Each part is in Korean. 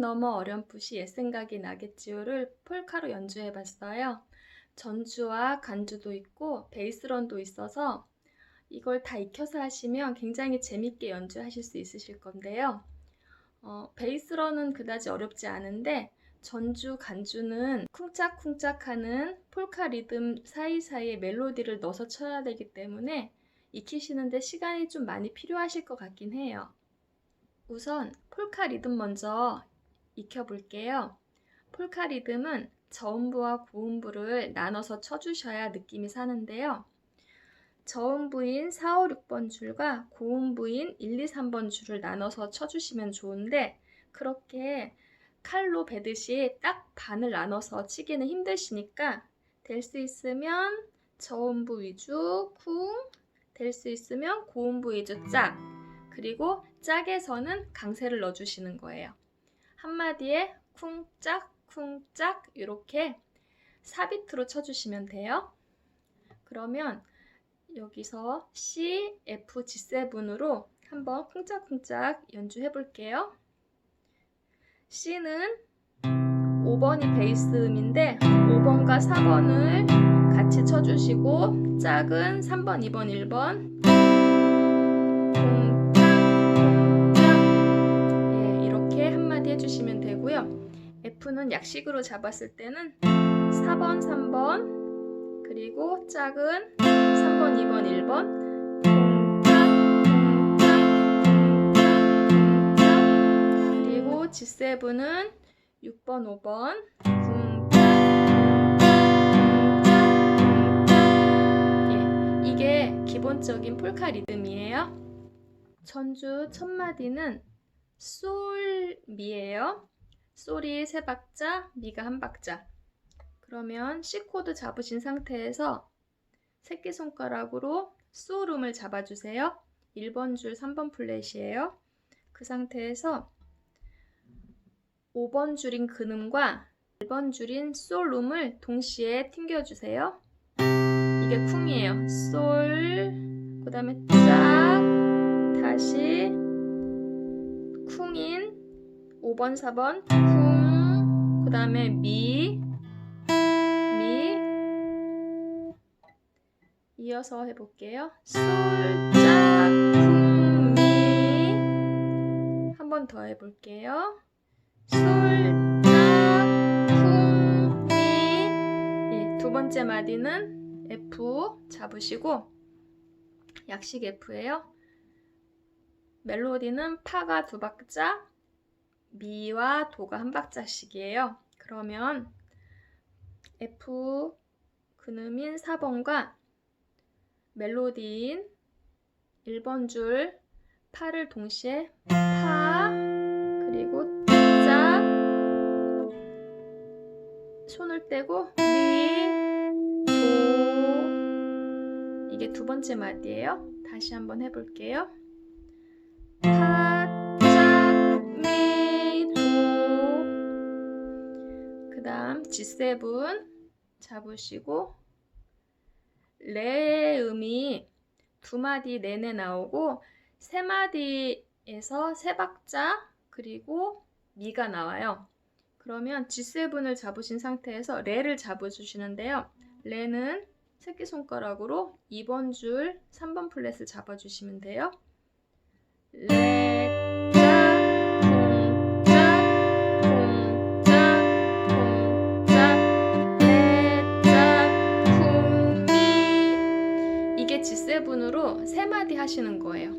너무 어렴풋이 옛 생각이 나겠지요를 폴카로 연주해 봤어요. 전주와 간주도 있고 베이스런도 있어서 이걸 다 익혀서 하시면 굉장히 재밌게 연주하실 수 있으실 건데요. 어, 베이스런은 그다지 어렵지 않은데 전주, 간주는 쿵짝쿵짝하는 폴카 리듬 사이사이에 멜로디를 넣어서 쳐야 되기 때문에 익히시는데 시간이 좀 많이 필요하실 것 같긴 해요. 우선 폴카 리듬 먼저 익혀볼게요. 폴카 리듬은 저음부와 고음부를 나눠서 쳐주셔야 느낌이 사는데요. 저음부인 4, 5, 6번 줄과 고음부인 1, 2, 3번 줄을 나눠서 쳐주시면 좋은데 그렇게 칼로 베듯이 딱 반을 나눠서 치기는 힘드시니까 될 수 있으면 저음부 위주 쿵, 될 수 있으면 고음부 위주 짝, 그리고 짝에서는 강세를 넣어주시는 거예요. 한마디에 쿵짝, 쿵짝 이렇게 사비트로 쳐주시면 돼요. 그러면 여기서 C, F, G7으로 한번 쿵짝쿵짝 연주해 볼게요. C는 5번이 베이스 음인데 5번과 4번을 같이 쳐주시고 짝은 3번, 2번, 1번 한마디 해주시면 되고요. F는 약식으로 잡았을 때는 4번, 3번 그리고 짝은 3번, 2번, 1번 그리고 G7은 6번, 5번 예, 이게 기본적인 폴카 리듬이에요. 전주 첫 마디는 솔 미예요. 솔이 세 박자, 미가 한 박자. 그러면 C 코드 잡으신 상태에서 새끼손가락으로 솔음을 잡아주세요. 1번 줄, 3번 플랫이에요. 그 상태에서 5번 줄인 근음과 1번 줄인 솔음을 동시에 튕겨주세요. 이게 쿵이에요. 솔, 그 다음에 짝, 다시 쿵인 5번, 4번 쿵, 그 다음에 미, 미, 이어서 해볼게요. 솔, 짝, 쿵, 미. 한 번 더 해볼게요. 솔, 짝, 쿵, 미. 예, 두 번째 마디는 F 잡으시고 약식 F예요. 멜로디는 파가 두 박자, 미와 도가 한 박자씩이에요. 그러면 F 근음인 4번과 멜로디인 1번 줄 파를 동시에 파 그리고 짝 손을 떼고 미, 도 이게 두 번째 마디예요. 다시 한번 해볼게요. G7 잡으시고 레 음이 두 마디 내내 나오고 세 마디에서 세 박자 그리고 미가 나와요. 그러면 G7을 잡으신 상태에서 레를 잡아주시는데요. 레는 새끼손가락으로 2번 줄 3번 플랫을 잡아주시면 돼요. 레, G7으로 세 마디 하시는 거예요.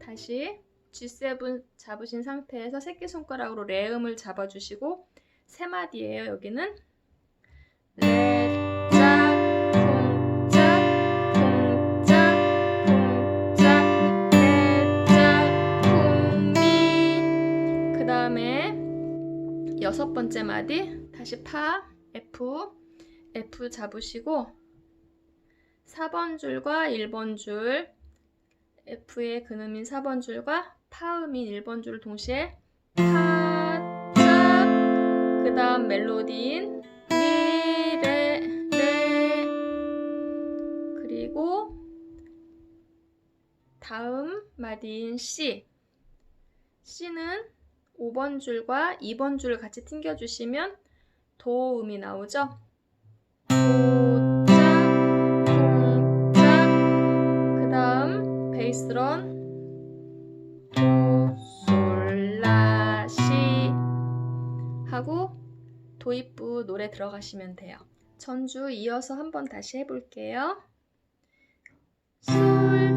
다시 G7 잡으신 상태에서 새끼손가락으로 레음을 잡아주시고 세 마디예요. 여기는 레, 짝, 쿵, 짝, 쿵, 짝, 쿵, 짝, 레, 짝, 쿵, 미. 그 다음에 여섯 번째 마디 다시 파, F, F 잡으시고 4번 줄과 1번 줄 F의 근음인 4번 줄과 파음인 1번 줄을 동시에 파, 짝, 그 다음 멜로디인 미, 레, 레 그리고 다음 마디인 C C는 5번 줄과 2번 줄을 같이 튕겨주시면 도음이 나오죠. 도 베이스런 도, 솔, 라, 시 하고 도입부 노래 들어가시면 돼요. 전주 이어서 한번 다시 해볼게요. 솔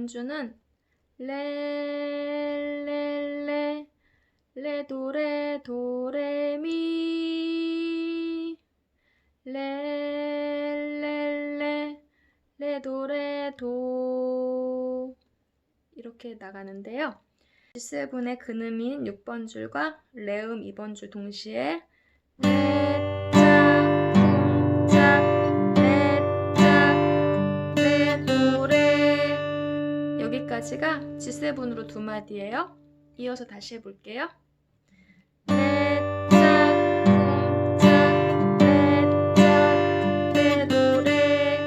간주는 레레레 레도레 도레미 레레레 레도레 도 이렇게 나가는데요. G7의 근음인 6번 줄과 레음 2번 줄 동시에 레 여기까지가 G7으로 두 마디예요. 이어서 다시 해볼게요. 쿵짝 레짝 레도레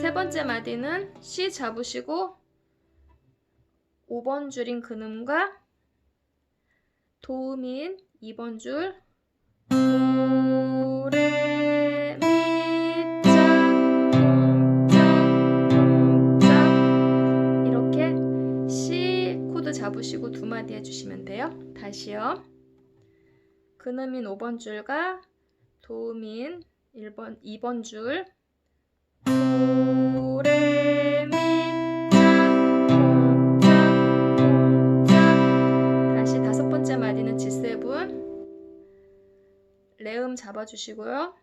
세 번째 마디는 C 잡으시고 5번 줄인 근음과 도음인 2번 줄 도 두 마디 해주시면 돼요. 다시요. 근음인 5번 줄과 도음인 1번, 2번 줄 다시 다섯 번째 마디는 G7 레음 잡아주시고요.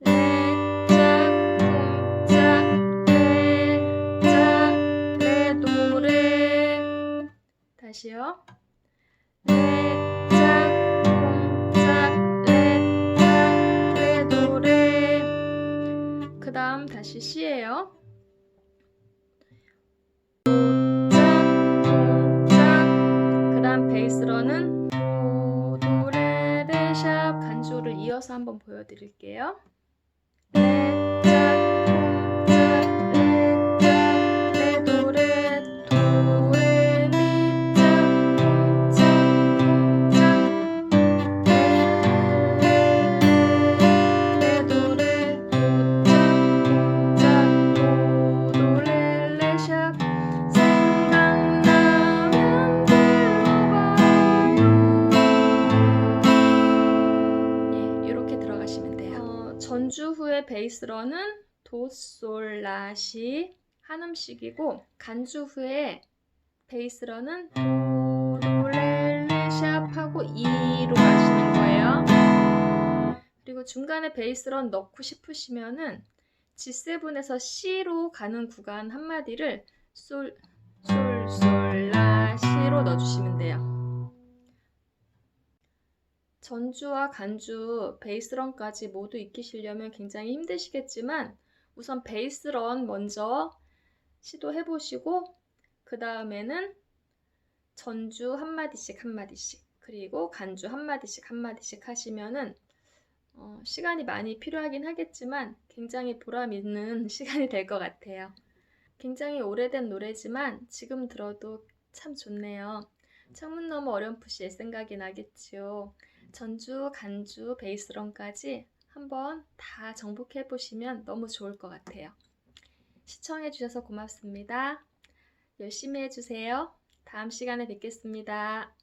레 다시요. 레짝 레짝 그 다음 다시 C예요. 그 다음 베이스로는 도, 도, 레, 레, 샵 간주를 이어서 한번 보여드릴게요. 레, 짝, 어, 전주 후의 베이스런은 도, 솔, 라, 시 한 음씩이고 간주 후에 베이스런은 도, 도, 레, 레, 샵 하고 2로 가시는 거예요. 그리고 중간에 베이스런 넣고 싶으시면은 G7에서 C로 가는 구간 한 마디를 솔, 솔, 솔, 라, 시로 넣어주시면 돼요. 전주와 간주, 베이스런까지 모두 익히시려면 굉장히 힘드시겠지만 우선 베이스런 먼저 시도해 보시고 그 다음에는 전주 한마디씩 한마디씩 그리고 간주 한마디씩 한마디씩 하시면은 어, 시간이 많이 필요하긴 하겠지만 굉장히 보람 있는 시간이 될 것 같아요. 굉장히 오래된 노래지만 지금 들어도 참 좋네요. 창문 너머 어렴풋이 옛 생각이 나겠지요. 전주, 간주, 베이스런까지 한번 다 정복해 보시면 너무 좋을 것 같아요. 시청해 주셔서 고맙습니다. 열심히 해주세요. 다음 시간에 뵙겠습니다.